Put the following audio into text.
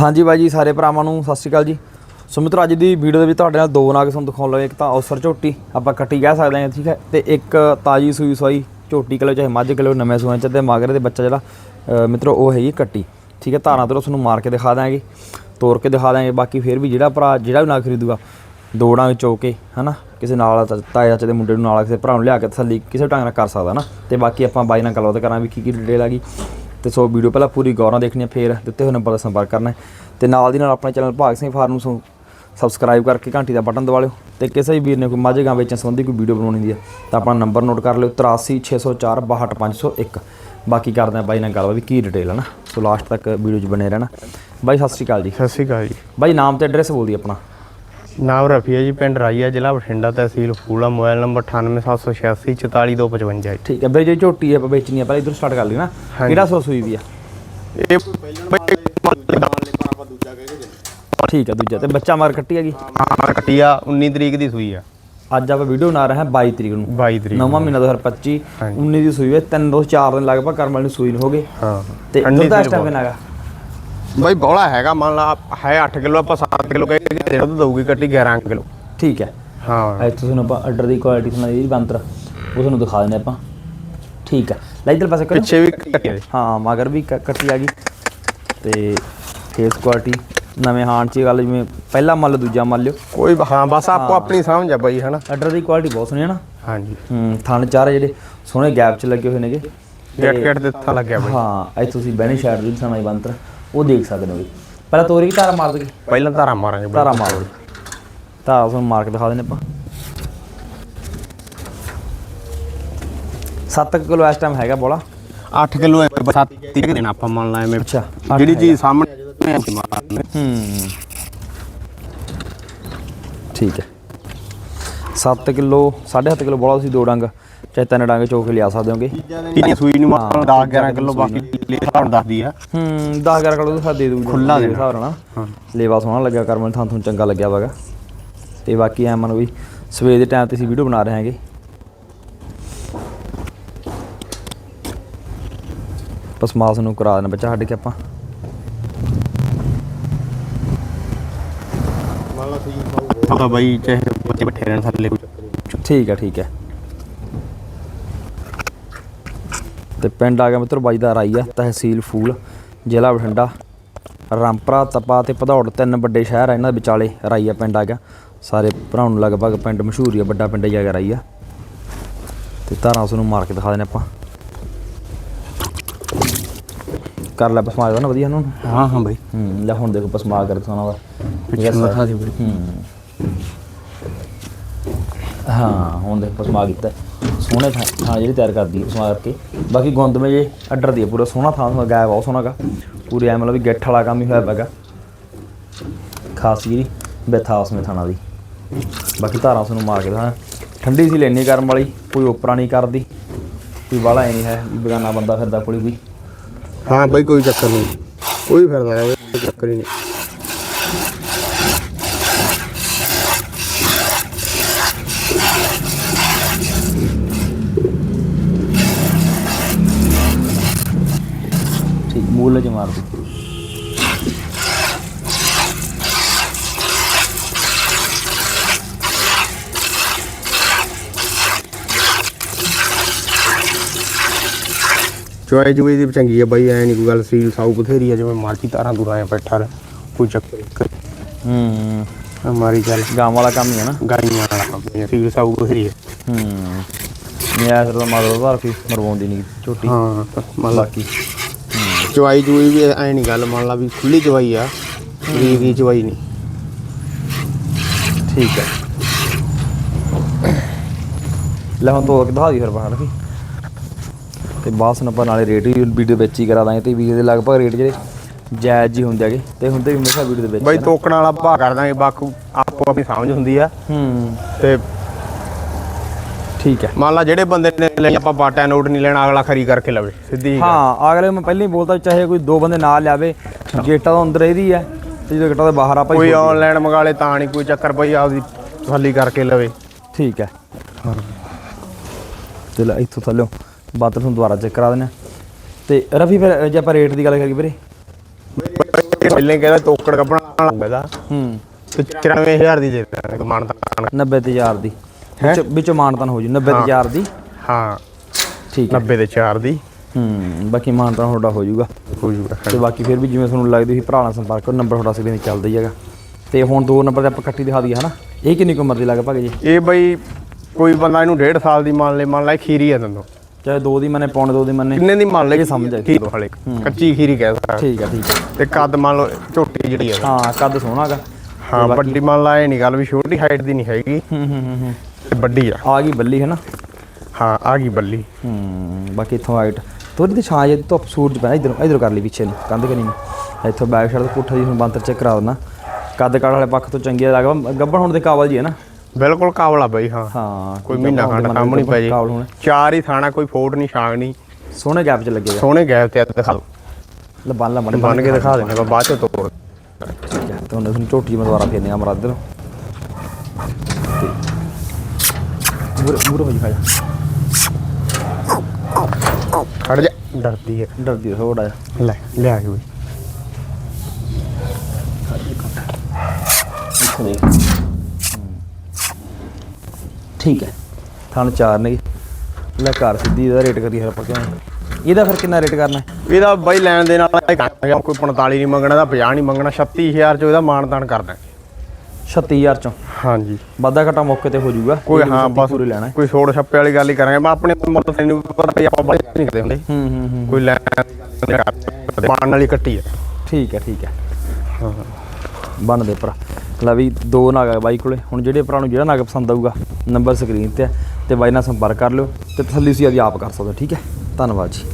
ਹਾਂਜੀ ਬਾਈ ਜੀ ਸਾਰੇ ਭਰਾਵਾਂ ਨੂੰ ਸਤਿ ਸ਼੍ਰੀ ਅਕਾਲ ਜੀ। ਸੋ ਮਿੱਤਰੋ ਅੱਜ ਦੀ ਵੀਡੀਓ ਦੇ ਵਿੱਚ ਤੁਹਾਡੇ ਨਾਲ ਦੋ ਨਾਗ ਤੁਹਾਨੂੰ ਦਿਖਾਉਣ ਲੱਗੇ। ਇੱਕ ਤਾਂ ਔਸਰ ਝੋਟੀ ਆਪਾਂ ਕੱਟੀ ਕਹਿ ਸਕਦੇ ਹਾਂ ਠੀਕ ਹੈ। ਤੇ ਇੱਕ ਤਾਜੀ ਸੂਈ ਸੋਈ ਝੋਟੀ ਕਿਲੋ ਚਾਹੇ ਮੱਝ ਕਿਲੋ ਨਵੇਂ ਸੂਏ ਚ ਤੇ ਮਾਗਰੇ ਦੇ ਬੱਚਾ ਜਿਹੜਾ ਅ, ਮਿੱਤਰੋ ਉਹ ਹੈਗੀ ਕੱਟੀ। ਠੀਕ ਹੈ ਧਾਰਾਂ ਤੋਂ ਤੁਹਾਨੂੰ ਮਾਰ ਕੇ ਦਿਖਾ ਦਾਂਗੇ ਤੋੜ ਕੇ ਦਿਖਾ ਦਾਂਗੇ ਬਾਕੀ ਫਿਰ ਵੀ ਜਿਹੜਾ ਭਰਾ ਜਿਹੜਾ ਵੀ ਨਾਗ ਖਰੀਦੂਗਾ ਦੋ ਡਾਂਗ ਚੋ ਕੇ ਹਨਾ ਕਿਸੇ ਨਾਲ ਤਾ- ਤਾਏ ਚਾਚੇ ਦੇ ਮੁੰਡੇ ਨੂੰ ਨਾਲ ਕਿਸੇ ਭਰਾ ਨੂੰ ਲਿਆ ਕੇ ਥੱਲੀ ਕਿਸੇ ਢੰਗ ਨਾਲ ਕਰ ਸਕਦਾ ਨਾ ਤੇ ਬਾਕੀ ਆਪਾਂ ਬਾਈ ਨਾਲ ਗੱਲਬਾਤ ਕਰਾਂ ਵੀ ਕੀ ਕੀ ਡਿਟੇਲ ਆ ਗਈ। ਤੇ ਸੋ ਵੀਡੀਓ ਪਹਿਲਾਂ ਪੂਰੀ ਗੌਰ ਨਾਲ ਦੇਖਣੀ ਹੈ ਫਿਰ ਦਿੱਤੇ ਹੋਏ ਨੰਬਰ ਦਾ ਸੰਪਰਕ ਕਰਨਾ ਤੇ ਨਾਲ ਦੀ ਨਾਲ ਆਪਣੇ ਚੈਨਲ ਭਾਗ ਸਿੰਘ ਫਾਰਮ ਨੂੰ ਸਬਸਕ੍ਰਾਈਬ ਕਰਕੇ ਘੰਟੀ ਦਾ ਬਟਨ ਦਬਾ ਲਿਓ। ਤੇ ਕਿਸੇ ਵੀ ਵੀਰ ਨੇ ਕੋਈ ਮਾਝੇ ਗਾਂ ਵੇਚਣ ਸੰਬੰਧੀ ਕੋਈ ਵੀਡੀਓ ਬਣਾਉਣੀ ਦੀ ਹੈ ਤਾਂ ਆਪਣਾ ਨੰਬਰ ਨੋਟ ਕਰ ਲਿਓ 83604 62501 ਬਾਕੀ ਕਰਦੇ ਹਾਂ ਬਾਈ ਨਾਲ ਗੱਲਬਾਤ ਵੀ ਕੀ ਡਿਟੇਲ ਹੈ ਨਾ? ਸੋ ਲਾਸਟ ਤੱਕ ਵੀਡੀਓ 'ਚ ਬਣੇ ਰਹਿਣਾ। ਬਾਈ ਸਤਿ ਸ਼੍ਰੀ ਅਕਾਲ ਜੀ। ਸਤਿ ਸ਼੍ਰੀ ਅਕਾਲ ਜੀ। ਬਾਈ ਨਾਮ ਤੇ ਐਡਰੈਸ ਬੋਲ ਦੀ ਆਪਣਾ। ਨਾਮ ਰਫੀਆ ਜੀ ਪਿੰਡ ਰਾਈਆ ਜ਼ਿਲ੍ਹਾ ਬਠਿੰਡਾ ਤਹਿਸੀਲ ਫੂਲਾ ਮੋਬਾਈਲ ਨੰਬਰ 9876 44255 ਜੀ। ਠੀਕ ਹੈ ਬਈ ਜੇ ਝੋਟੀ ਆਪਾਂ ਵੇਚਣੀ ਹੈ ਪਹਿਲਾਂ ਇਧਰ ਸਟਾਰਟ ਕਰ ਲਈ ਨਾ। ਕਿਹੜਾ ਸੋ ਸੂਈ ਵੀ ਆ? ਇਹ ਠੀਕ ਹੈ ਦੂਜਾ। ਤੇ ਬੱਚਾ ਮਾਰ ਕੱਟੀ ਹੈਗੀ? ਹਾਂ ਕਟਿਆ 19 ਤਰੀਕ ਦੀ ਸੂਈ ਆ। ਅੱਜ ਆਪਾਂ ਵੀਡੀਓ ਬਣਾ ਰਹੇ ਹਾਂ 22 ਤਰੀਕ ਨੂੰ। 22 ਤਰੀਕ ਨਵਾਂ ਮਹੀਨਾ 2025 ਹਾਂਜੀ। 19 ਦੀ ਸੂਈ ਹੈ ਤਿੰਨ ਦੋ ਚਾਰ ਦਿਨ ਲਗਭਗ ਕਰਮ ਵਾਲੀ ਨੂੰ ਸੂਈ ਨੂੰ ਹੋ ਗਏ ਹਾਂ। ਤੇ ਦੁੱਧ ਦਾ ਇਸ ਟਾਈਮ ਬਹੁਤ। ਬਾਈ ਬੋਲਾ ਹੈਗਾ ਮੰਨ ਲਾ ਹੈ 8 ਕਿਲੋ ਆਪਾਂ 7 ਕਿਲੋ ਕਹਿ ਕੇ ਦੇਣਾ ਤਾਂ ਦਊਗੀ ਕੱਟੀ 11 ਕਿਲੋ। ਠੀਕ ਹੈ? ਹਾਂ। ਇੱਥੇ ਤੁਹਾਨੂੰ ਆਪਾਂ ਆਰਡਰ ਦੀ ਕੁਆਲਿਟੀ ਸੁਣਾ ਦੀ ਬੰਤਰ। ਉਹ ਤੁਹਾਨੂੰ ਦਿਖਾ ਦਿੰਦੇ ਆਪਾਂ। ਠੀਕ ਹੈ। ਲੈ ਇੱਧਰ ਪਾਸੇ ਕਰੋ ਪਿੱਛੇ ਵੀ ਕੱਟੀ ਹਾਂ ਮਗਰ ਵੀ ਕੱਟੀ ਆ ਗਈ। ਤੇ ਫੇਸ ਕੁਆਲਿਟੀ ਨਵੇਂ ਹਾਣ ਚ ਗੱਲ ਜਿਵੇਂ ਪਹਿਲਾ ਮੱਲ ਦੂਜਾ ਮੱਲ ਲਿਓ। ਕੋਈ ਹਾਂ ਬਸ ਆਪੋ ਆਪਣੀ ਸਮਝ ਆ ਬਾਈ ਹਨਾ। ਆਰਡਰ ਦੀ ਕੁਆਲਿਟੀ ਬਹੁਤ ਸੋਹਣੀ ਹੈ ਨਾ। ਹਾਂਜੀ। ਹੂੰ ਥਣ ਚਾਰੇ ਜਿਹੜੇ ਸੋਹਣੇ ਗੈਪ ਚ ਲੱਗੇ ਹੋਏ ਨੇਗੇ। ਗੇਟ ਗੇਟ ਦੇ ਥਾਂ ਲੱਗਿਆ ਬਾਈ। ਹਾਂ ਇੱਥੇ ਤੁਸੀਂ ਬਹਿਣੀ ਸ਼ਾਇਦ ਦੀ ਸਮਾਈ ਬੰਤਰ। ਉਹ ਦੇਖ ਸਕਦੇ ਹੋ ਪਹਿਲਾਂ ਤੋਰੀ ਕੀ ਧਾਰਾ ਮਾਰ ਦੋਗੇ ਪਹਿਲਾਂ ਧਾਰਾ ਮਾਰਾਂਗੇ ਧਾਰਾ ਮਾਰੋ ਧਾਰਾ ਤੁਹਾਨੂੰ ਮਾਰ ਕੇ ਦਿਖਾ ਦਿੰਦੇ ਆਪਾਂ। 7 ਕਿਲੋ ਇਸ ਟਾਈਮ ਹੈਗਾ ਬੋਲਾ। 8 ਕਿਲੋ 7 ਤੀਕ ਦੇਣਾ ਆਪਾਂ ਮੰਨ ਲਾ ਐਵੇਂ। ਅੱਛਾ ਜਿਹੜੀ ਚੀਜ਼ ਸਾਹਮਣੇ ਆ ਜਦੋਂ ਅਸੀਂ ਮਾਰਨੇ ਹੂੰ ਠੀਕ ਹੈ। 7 ਕਿਲੋ 7.5 ਕਿਲੋ ਬੋਲਾ ਤੁਸੀਂ ਦੋ ਡੰਗ। ਚਾਹੇ ਤਿੰਨ ਡੰਗ ਚੋਕ ਲਿਆ ਸਕਦੇ ਹੋਗੇ। ਇਹ ਸੂਈ ਨੂੰ ਮਾਰ 10 11 ਕਿਲੋ ਬਾਕੀ ਤੁਹਾਨੂੰ ਦੱਸਦੀ ਆ। ਹੂੰ 10 11 ਕਿਲੋ ਤਾਂ ਦੇ ਦੂਗੀ ਖੁੱਲ੍ਹਾ ਦੇ। ਹਿਸਾਬ ਨਾਲ। ਲੇਵਾ ਸੋਹਣਾ ਲੱਗਿਆ ਕਰਮਨ ਥਾਂ ਤੁਹਾਨੂੰ ਚੰਗਾ ਲੱਗਿਆ ਵਾਗਾ। ਤੇ ਬਾਕੀ ਐ ਮਨ ਵੀ ਸਵੇਰ ਦੇ ਟਾਈਮ ਤੇ ਅਸੀਂ ਵੀਡੀਓ ਬਣਾ ਰਹੇ ਹਾਂਗੇ। ਪਸਮਾਸ ਨੂੰ ਕਰਾ ਦੇਣਾ ਬੱਚਾ ਛੱਡ ਕੇ ਆਪਾਂ। ਪਤਾ ਬਾਈ ਚਾਹੇ ਬੱਚੇ ਬੈਠੇ ਰਹਿਣ ਥੱਲੇ ਠੀਕ ਹੈ ਠੀਕ ਹੈ ਤੇ ਪਿੰਡ ਆ ਗਿਆ ਮਿੱਤਰ ਬਾਈ ਦਾ ਰਾਈ ਆ ਤਹਿਸੀਲ ਫੂਲ ਜ਼ਿਲ੍ਹਾ ਬਠਿੰਡਾ। ਰਾਮਪਰਾ ਤਪਾ ਤੇ ਭਦੌੜ ਤਿੰਨ ਵੱਡੇ ਸ਼ਹਿਰ ਆ ਇਹਨਾਂ ਦੇ ਵਿਚਾਲੇ ਰਾਈਆ ਪਿੰਡ ਆ ਗਿਆ। ਸਾਰੇ ਭਰਾਵਾਂ ਨੂੰ ਲਗਭਗ ਪਿੰਡ ਮਸ਼ਹੂਰ ਆ ਵੱਡਾ ਪਿੰਡ ਹੀ ਆ ਗਿਆ ਰਾਈਆ। ਤੇ ਧਾਰਾਂ ਉਸ ਨੂੰ ਮਾਰ ਕੇ ਦਿਖਾ ਦੇਣੇ ਆਪਾਂ। ਕਰ ਲੈ ਪਸਮਾ ਦਾ ਨਾ ਵਧੀਆ ਨੂੰ ਹਾਂ ਹਾਂ ਬਾਈ। ਹੂੰ ਲੈ ਹੁਣ ਦੇਖੋ ਪਸਮਾ ਕਰ ਸੋਨਾ ਦਾ ਪਿੱਛੇ ਮਥਾ ਦੀ ਬਾਈ ਹੂੰ। ਹਾਂ ਹੁਣ ਦੇਖ ਪਸਮਾ ਕੀਤਾ। ਸੋਹਣੇ ਥਾਂ ਥਾਂ ਜਿਹੜੀ ਤਿਆਰ ਕਰਦੀ ਹੈ ਪਸਮਾ ਕਰਕੇ। ਬਾਕੀ ਗੁੰਦ ਮੇ ਜੇ ਅੱਡਰ ਦੀ ਹੈ ਪੂਰਾ ਸੋਹਣਾ ਥਾਂ ਦਾ ਗਾਇਆ ਬਹੁਤ ਸੋਹਣਾ ਗਾ। ਪੂਰੇ ਐ ਮਤਲਬ ਵੀ ਗਿੱਠ ਵਾਲਾ ਕੰਮ ਹੀ ਹੋਇਆ ਹੈਗਾ ਖਾਸ ਜਿਹੜੀ ਬੈਠਾ ਉਸਮੇ ਥਾਣਾ ਦੀ। ਬਾਕੀ ਧਾਰਾਂ ਉਸ ਨੂੰ ਮਾਰ ਕੇ ਦਿਖਾਣਾ। ਠੰਡੀ ਸੀ, ਲੈਣੀ ਕਰਨ ਵਾਲੀ, ਕੋਈ ਓਪਰਾ ਨਹੀਂ ਕਰਦੀ। ਕੋਈ ਵਾਲਾ ਐ ਨਹੀਂ ਹੈ, ਵੀ ਬਗਾਨਾ ਬੰਦਾ ਫਿਰਦਾ ਕੋਲੀ ਕੋਈ। ਹਾਂ ਬਾਈ, ਕੋਈ ਚੱਕਰ ਨਹੀਂ। ਕੋਈ ਫਿਰਦਾ ਰਹੇ ਕੋਈ ਚੱਕਰ ਹੀ ਨਹੀਂ। ਠੀਕ ਮੂਲ ਚ ਮਾਰ ਦੀ ਚੁਆਈ ਜੁਈ ਦੀ ਚੰਗੀ ਆ ਬਾਈ ਐ ਨਹੀਂ ਕੋਈ ਗੱਲ ਸੀਲ ਸਾਊ ਬਥੇਰੀ ਆ ਜਿਵੇਂ ਮਾਰਕੀ ਤਾਰਾਂ ਦੂਰਾਂ ਆ ਬੈਠਾ ਰਹਿ ਕੋਈ ਚੱਕਰ ਹੂੰ ਆ ਮਾਰੀ ਚੱਲ ਗਾਂ ਵਾਲਾ ਕੰਮ ਹੀ ਹੈ ਨਾ ਗਾਈਆਂ ਵਾਲਾ ਕੰਮ ਹੈ ਸੀਲ ਸਾਊ ਬਥੇਰੀ ਆ ਹੂੰ ਮੈਂ ਅਸਰ ਦਾ ਮਗਰ ਦਾ ਰਫੀ ਮਰਵਾਉਂਦੀ ਨਹੀਂ ਝੋਟੀ ਹਾਂ ਮੰਨ ਲਾ ਚੁਆਈ ਜੁਈ ਵੀ ਐ ਨਹੀਂ ਗੱਲ ਮੰਨ ਲਾ ਵੀ ਖੁੱਲੀ ਚੁਆਈ ਆ ਰੀ ਦੀ ਚੁਆਈ ਨਹੀਂ ਠੀਕ ਹੈ ਲੈ ਹੁਣ ਤੋੜ ਕੇ ਦਿਖਾ ਦੀ ਫਿਰ ਬਾਹਰ ਰਫੀ ਤੇ ਬਾਅਦ ਨੂੰ ਆਪਾਂ ਨਾਲੇ ਰੇਟ ਵੀ ਵੀਡੀਓ ਵਿੱਚ ਹੀ ਕਰਾ ਦਾਂਗੇ ਤੇ ਵੀਡੀਓ ਦੇ ਲਗਭਗ ਰੇਟ ਜਿਹੜੇ ਜਾਇਜ਼ ਹੀ ਹੁੰਦੇ ਹੈਗੇ ਤੇ ਹੁੰਦੇ ਵੀ ਹਮੇਸ਼ਾ ਵੀਡੀਓ ਦੇ ਵਿੱਚ ਬਾਈ ਤੋਕਣ ਵਾਲਾ ਭਾਅ ਕਰ ਦਾਂਗੇ ਬਾਕੀ ਆਪੋ ਆਪਣੀ ਸਮਝ ਹੁੰਦੀ ਆ। ਹੂੰ। ਤੇ ਠੀਕ ਹੈ। ਮੰਨ ਲਾ ਜਿਹੜੇ ਬੰਦੇ ਨੇ ਲਈ ਆਪਾਂ ਬਾਟਾ ਨੋਟ ਨਹੀਂ ਲੈਣਾ ਅਗਲਾ ਖਰੀ ਕਰਕੇ ਲਵੇ ਸਿੱਧੀ। ਹਾਂ ਅਗਲੇ ਮੈਂ ਪਹਿਲਾਂ ਹੀ ਬੋਲਤਾ ਚਾਹੇ ਕੋਈ ਦੋ ਬੰਦੇ ਨਾਲ ਲਿਆਵੇ ਗੇਟਾਂ ਤੋਂ ਅੰਦਰ ਇਹਦੀ ਹੈ ਤੇ ਜਦੋਂ ਗੇਟਾਂ ਦੇ ਬਾਹਰ ਆਪਾਂ ਕੋਈ ਆਨਲਾਈਨ ਮੰਗਾ ਲੇ ਤਾਂ ਨਹੀਂ ਕੋਈ ਚੱਕਰ ਬਈ ਆਪਦੀ ਤਸੱਲੀ ਕਰਕੇ ਲਵੇ। ਠੀਕ ਹੈ। ਤੇ ਲੈ ਇੱਥੋਂ ਥੱਲੇ ਬਾਤ ਤੁਹਾਨੂੰ ਦੁਬਾਰਾ ਚੈੱਕ ਕਰਾ ਦਿੰਦੇ ਤੇ ਰਫੀ ਫਿਰ ਜੇ ਆਪਾਂ ਰੇਟ ਦੀ ਗੱਲ ਕਰੀਏ ਵੀਰੇ। ਪਹਿਲੇ ਕਹਿੰਦਾ ਤੋਕੜ ਕੱਪਣਾ ਲੱਗਦਾ ਹੂੰ। ਤੇ 94000 ਦੀ ਦੇ ਦਾਂਗੇ ਮਾਨਤਾ 90 ਤੇ 4 ਦੀ। ਵਿੱਚ ਵਿੱਚ ਮਾਨਤਨ ਹੋ ਜੂ 90 ਤੇ 4 ਦੀ। ਹਾਂ। ਠੀਕ ਹੈ। 90 ਦੇ 4 ਦੀ। ਹੂੰ ਬਾਕੀ ਮਾਨਤਨ ਤੁਹਾਡਾ ਹੋ ਜਾਊਗਾ ਹੋ ਜੂਗਾ ਤੇ ਬਾਕੀ ਫਿਰ ਵੀ ਜਿਵੇਂ ਤੁਹਾਨੂੰ ਲੱਗਦੀ ਸੀ ਭਰਾ ਨਾਲ ਸੰਪਰਕ ਕਰੋ ਨੰਬਰ ਤੁਹਾਡਾ ਸਕਰੀਨ ਤੇ ਚੱਲਦਾ ਹੀ ਹੈਗਾ। ਤੇ ਹੁਣ ਦੋ ਨੰਬਰ ਤੇ ਆਪਾਂ ਕੱਟੀ ਦਿਖਾ ਦਈਏ ਹਨਾ? ਇਹ ਕਿੰਨੀ ਕੁ ਉਮਰ ਦੀ ਲਗਭਗ ਜੀ? ਇਹ ਬਈ ਕੋਈ ਬੰਦਾ ਇਹਨੂੰ 1.5 ਸਾਲ ਦੀ ਮੰਨ ਲੈ ਮੰਨ ਲੈ ਖੀਰੀ ਆ ਤੈਨੂੰ। ਚਾਹੇ ਦੋ ਦੀ ਮੰਨੇ ਪੌਣੇ ਦੋ ਦੀ ਮੰਨੇ। ਕਿੰਨੇ ਦੀ ਮੰਨ ਲੈ ਸਮਝ ਆ ਗਈ। ਖੀਰੀ ਹਲੇ ਕੱਚੀ ਖੀਰੀ ਕਹਿ ਸਕਦਾ। ਠੀਕ ਆ ਠੀਕ ਤੇ ਕੱਦ ਮੰਨ ਲਓ ਝੋਟੀ ਜਿਹੜੀ ਆ। ਹਾਂ ਕੱਦ ਸੋਹਣਾਗਾ ਹਾਂ ਵੱਡੀ ਮੰਨ ਲਾ ਇਹ ਨਹੀਂ ਗੱਲ ਵੀ ਛੋਟੀ ਹਾਈਟ ਦੀ ਨਹੀਂ ਹੈਗੀ। ਹੂੰ ਹੂੰ ਹੂੰ। ਵੱਡੀ ਆ। ਆ ਗਈ ਬੱਲੀ ਹੈ ਨਾ ਹਾਂ ਆ ਗਈ ਬੱਲੀ। ਹੂੰ ਬਾਕੀ ਇੱਥੋਂ ਹਾਈਟ ਥੋੜੀ ਤੇ ਛਾਂ ਜੇ ਧੁੱਪ ਸੂਰਜ ਪੈਣਾ ਇਧਰ ਇਧਰ ਕਰ ਲਈ ਪਿੱਛੇ ਨੂੰ ਕੰਧ ਕਰੀ ਨੂੰ। ਇੱਥੋਂ ਬੈਕ ਸਾਈਡ ਤੋਂ ਪੁੱਠਾ ਜੀ ਹੁਣ ਬੰਤਰ ਚੈੱਕ ਕਰਾ ਦਿੰਦਾ। ਕੱਦ ਕਾੜ ਵਾਲੇ ਪੱਖ ਤੋਂ ਚੰਗੀ ਲੱਗਦਾ। ਗੱਬਣ ਹੁਣ ਦੇ ਕਾਬਲ ਜੀ ਹੈ ਨਾ? ਬਿਲਕੁਲ ਕਾਬਲਾ ਬਈ ਹਾਂ। ਹਾਂ ਕੋਈ ਮਹੀਨਾ ਖੰਡ ਕੰਮ ਨਹੀਂ ਪੈ ਜੀ। ਚਾਰ ਹੀ ਥਾਣਾ ਕੋਈ ਫੋਟ ਨਹੀਂ ਛਾਂਗ ਨਹੀਂ। ਸੋਹਣੇ ਗੈਪ 'ਚ ਲੱਗੇਗਾ ਸੋਹਣੇ ਗੈਪ ਤੇ ਦਿਖਾ ਦੋ ਲੈ ਬੰਨ ਲਾ ਬੰਨ ਬਣ ਕੇ ਦਿਖਾ ਆਪਾਂ ਬਾਅਦ ਚ ਤੋੜ। ਠੀਕ ਹੈ ਤੁਹਾਨੂੰ ਝੋਟੀ ਮੈਂ ਦੁਬਾਰਾ ਫੇਰਨੇ ਆ ਮਰਾਦਰ ਮੂਰੇ ਮੂਰੇ ਹੋ ਜੀ ਖਾ ਜਾ। ਖੜ ਜਾ। ਡਰਦੀ ਹੈ ਡਰਦੀ ਥੋੜਾ ਜਿਹਾ। ਲੈ ਲਿਆ ਕੇ ਬਈ। ਠੀਕ ਹੈ। ਥਣ ਚਾਰ ਨੇ ਲੈ ਘਰ ਸਿੱਧੀ ਇਹਦਾ ਰੇਟ ਕਰੀ ਹਰ ਆਪਾਂ ਕਿਉਂ ਇਹਦਾ ਫਿਰ ਕਿੰਨਾ ਰੇਟ ਕਰਨਾ? ਹੈ? ਇਹਦਾ ਬਾਈ ਲੈਣ ਦੇ ਨਾਲ ਕੋਈ 45 ਨਹੀਂ ਮੰਗਣਾ ਦਾ 50 ਨਹੀਂ ਮੰਗਣਾ 36000 ਚ ਇਹਦਾ ਮਾਨਦਾਨ ਕਰਦਾ 36000 ਚੋਂ। ਹਾਂਜੀ। ਵਾਧਾ ਘਟਾ ਮੌਕੇ ਤੇ ਹੋ ਜਾਊਗਾ। ਕੋਈ ਹਾਂ ਬਸ ਪੂਰੀ ਲੈਣਾ ਹੈ। ਕੋਈ ਛੋੜ ਛੱਪੇ ਵਾਲੀ ਗੱਲ ਹੀ ਕਰਾਂਗੇ। ਮੈਂ ਆਪਣੇ ਮੁੱਲ ਤੈਨੂੰ ਪਤਾ ਹੀ ਆਪਾਂ ਬਾਈ ਨਹੀਂ ਕਰਦੇ ਹੁੰਦੇ। ਹੂੰ ਹੂੰ ਹੂੰ ਕੋਈ ਲੈਣ ਪਾਣ ਵਾਲੀ ਕੱਟੀ ਹੈ ਠੀਕ ਹੈ ਠੀਕ ਹੈ। ਬੰਨ ਦੇ ਭਰਾ। ਲੈ ਵੀ ਦੋ ਨਾਗ ਆ ਬਾਈ ਕੋਲੇ। ਹੁਣ ਜਿਹੜੇ ਭਰਾ ਨੂੰ ਜਿਹੜਾ ਨਾਗ ਪਸੰਦ ਆਊਗਾ ਨੰਬਰ ਸਕਰੀਨ ਤੇ ਹੈ ਤੇ ਬਾਈ ਨਾਲ ਸੰਪਰਕ ਕਰ ਲਿਓ ਤੇ ਤਸੱਲੀ ਤੁਸੀਂ ਆਪ ਕਰ ਸਕਦੇ ਹੋ ਠੀਕ ਹੈ? ਧੰਨਵਾਦ ਜੀ।